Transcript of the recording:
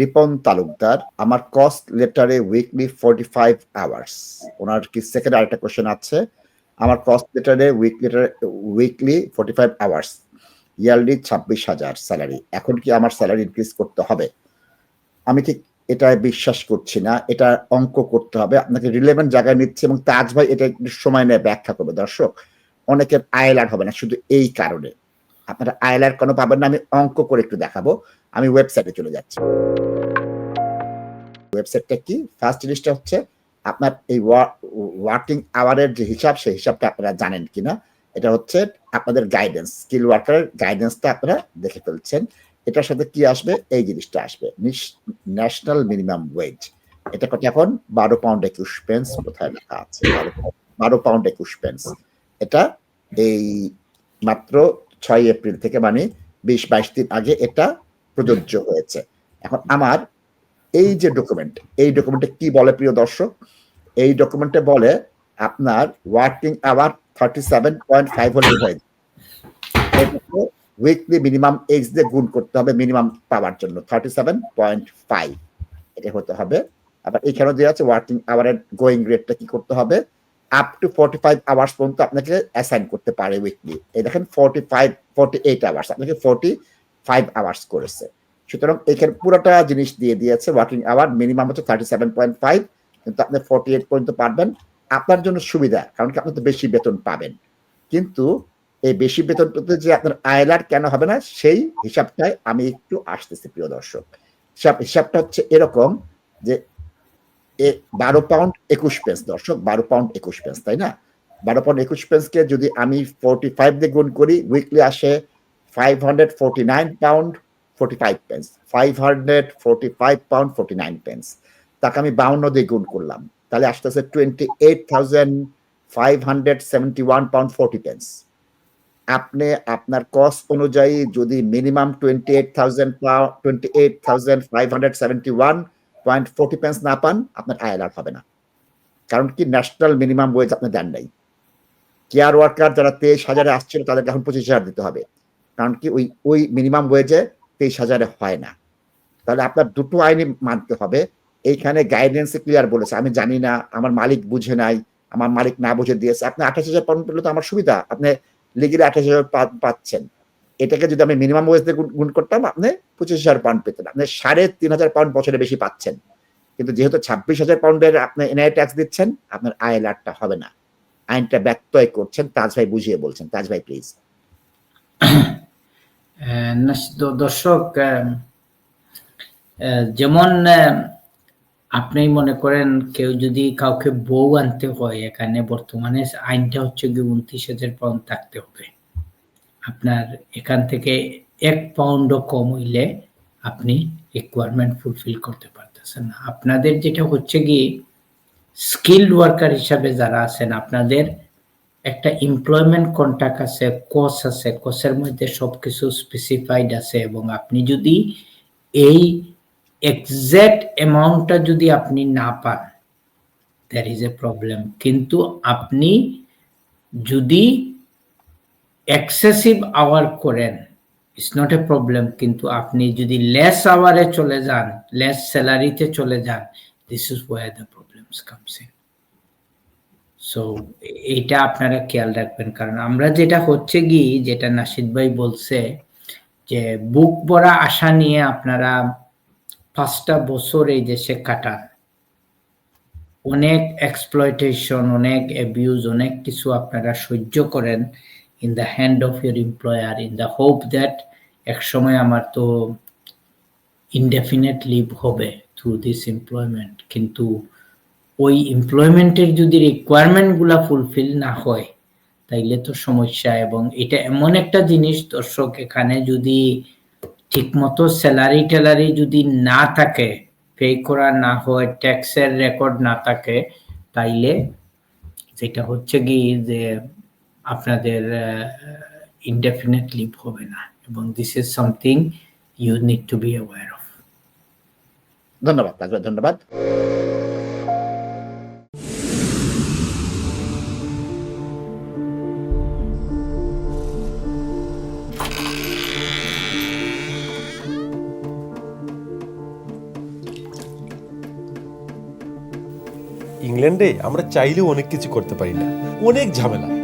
রিপন তালুকদার, আমার কস্ট লেটারে weekly forty five hours ওনার কি সেকেন্ড আরেকটা কোশ্চেন আছে। আমার cost লেটারে weekly weekly forty five hours yearly ছাব্বিশ হাজার স্যালারি এখন কি আমার স্যালারি ইনক্রিজ করতে হবে? আমি ঠিক এটা বিশ্বাস করছি না। এটা অঙ্ক করতে হবে। আপনাকে রিলেভেন্ট জায়গায় নিচ্ছে এবং তাজ ভাই এটা একটু সময় নিয়ে ব্যাখ্যা করবে, দর্শক। অনেকের আয়লার হবে না, শুধু এই কারণে। আপনারা আয়লার কোনো পাবেন না, আমি অঙ্ক করে একটু দেখাবো। আমি ওয়েবসাইটে চলে যাচ্ছি। ওয়েবসাইটটা কি? ফার্স্ট জিনিসটা হচ্ছে আপনার এই ওয়ার্কিং আওয়ারের যে হিসাব, সেই হিসাবটা আপনারা জানেন কিনা? এটা হচ্ছে আপনাদের গাইডেন্স স্কিল ওয়ার্কারের গাইডেন্সটা আপনারা দেখে ফেলছেন। এটার সাথে কি আসবে? এই জিনিসটা আসবে। ন্যাশনাল মিনিমাম ওয়েজ এটা কত এখন? বারো পাউন্ড একুশ পেন্স কোথায় লেখা আছে? বারো পাউন্ড একুশ পেন্স এটা এই মাত্র ছয় এপ্রিল থেকে মানে বিশ বাইশ দিন আগে এটা প্রযোজ্য হয়েছে। এখন আমার এই যে ডকুমেন্ট এই ডকুমেন্টে কি বলে প্রিয় দর্শক? এই ডকুমেন্টে বলে আপনার working hour thirty seven point five হলে হয়ে উইকলি মিনিমাম এজ দিয়ে গুণ করতে হবে মিনিমাম পাওয়ার জন্য থার্টি সেভেন পয়েন্ট ফাইভ এটা হতে হবে। আবার এখানে দেওয়া আছে ওয়ার্কিং আওয়ারের গোয়িং রেটটা কি করতে হবে? Up to forty five hours পর্যন্ত আপনাকে অ্যাসাইন করতে পারে উইকলি এই দেখেন forty five forty eight hours আপনাকে ফোর্টি ফাইভ আওয়ার্স করেছে। সুতরাং এখানে পুরোটা জিনিস দিয়ে দিয়েছে ওয়ার্কিং আওয়ার মিনিমাম হচ্ছে থার্টি সেভেন পয়েন্ট ফাইভ কিন্তু আপনি ফোর্টি এইট পর্যন্ত পারবেন। আপনার জন্য সুবিধা, কারণ কি আপনি তো বেশি বেতন পাবেন। কিন্তু এই বেশি বেতন পেতে যে আপনার আয়লার কেন হবে না, সেই হিসাবটাই আমি একটু আসতেছি, প্রিয় দর্শক। হিসাব, হিসাবটা হচ্ছে এরকম যে বারো পাউন্ড একুশ পেন্স দর্শক, বারো পাউন্ড একুশ পেন্স তাই না? বারো পাউন্ড একুশ পেন্সকে যদি আমি ফোরটি ফাইভ দিয়ে গুণ করি উইকলি আসে five hundred forty nine pound forty five pence five hundred forty five pound forty nine pence তাকে আমি বাউন্ন দিয়ে গুণ করলাম। তাহলে আসতেছে twenty eight thousand five hundred seventy one pound forty pence আপনি আপনার কস্ট অনুযায়ী যদি minimum twenty eight thousand twenty eight thousand five hundred seventy one point forty pence না পান, আপনার আয়লার হবে না। কারণ কি ন্যাশনাল মিনিমাম ওয়েজ আপনি দেন নাই। কেয়ার ওয়ার্কার যারা তেইশ হাজারে আসছিল, তাদেরকে এখন পঁচিশ হাজার দিতে হবে। কারণ কি, ওই ওই মিনিমাম ওয়েজে তেইশ হাজারে হয় না। তাহলে আপনার দুটো আইনই মানতে হবে। এইখানে গাইডেন্সে ক্লিয়ার বলেছে। আমি জানি না, আমার মালিক বুঝে নাই, আমার মালিক না বুঝে দিয়েছে। আপনি আঠাশ হাজার পাউন্ড পেলে তো আমার সুবিধা। আপনি লিগেলি আঠাশ হাজার পাচ্ছেন। এটাকে যদি আমি মিনিমাম ওয়েজ দিয়ে গুণ করতাম, আপনি পঁচিশ হাজার পাউন্ড পেতেন। আপনি সাড়ে তিন হাজার পাউন্ড বছরে বেশি পাচ্ছেন। কিন্তু যেহেতু ছাব্বিশ হাজার পাউন্ডের আপনি এনআই ট্যাক্স দিচ্ছেন, আপনার আয় লাটটা হবে না। আইনটা ব্যত্যয় করছেন, তাজ ভাই বুঝিয়ে বলছেন। তাজ ভাই প্লিজ দর্শক যেমন আপনি মনে করেন কেউ যদি কাউকে বউ আনতে হয় এখানে বর্তমানে আইনটা হচ্ছে কি উনত্রিশ হাজার পাউন্ড থাকতে হবে। আপনার এখান থেকে এক পাউন্ডও কম হইলে আপনি রিকোয়ারমেন্ট ফুলফিল করতে পারতেছেন না। আপনাদের যেটা হচ্ছে কি স্কিল্ড ওয়ার্কার হিসাবে যারা আছেন, আপনাদের একটা এমপ্লয়মেন্ট কন্ট্রাক্ট আছে কোর্স আছে কোর্সের মধ্যে সব কিছু স্পেসিফাইড আছে এবং আপনি যদি এই এক্সাক্ট অ্যামাউন্টটা যদি আপনি না পান দ্যার ইজ এ প্রবলেম কিন্তু আপনি যদি এক্সেসিভ আওয়ার করেন ইটস নট এ প্রবলেম কিন্তু আপনি যদি লেস আওয়ারে চলে যান লেস স্যালারিতে চলে যান this is where the problems comes in so এইটা আপনারা খেয়াল রাখবেন, কারণ আমরা যেটা হচ্ছে কি, যেটা নাসিদ ভাই বলছে, যে বুক ভরা আশা নিয়ে আপনারা পাঁচটা বছর এই দেশে কাটান। অনেক এক্সপ্লয়টেশন অনেক অ্যাবিউজ অনেক কিছু আপনারা সহ্য করেন। In the hand of your employer in the hope that এক সময় আমার তো ইনডেফিনেট লিভ হবে থ্রু দিস এমপ্লয়মেন্ট কিন্তু ওই এমপ্লয়মেন্টের যদি রিকোয়ারমেন্টগুলা ফুলফিল না হয়, তাইলে তো সমস্যা। এবং এটা এমন একটা জিনিস, দর্শক, এখানে যদি ঠিকমতো স্যালারি ট্যালারি যদি না থাকে পে করা না হয় ট্যাক্সের রেকর্ড না থাকে, তাইলে যেটা হচ্ছে কি যে আপনাদের ইনডেফিনেট লিভ হবে না এবং this is something you need to be aware of ধন্যবাদ ধন্যবাদ। ইংল্যান্ডে আমরা চাইলেও অনেক কিছু করতে পারি না। অনেক ঝামেলা।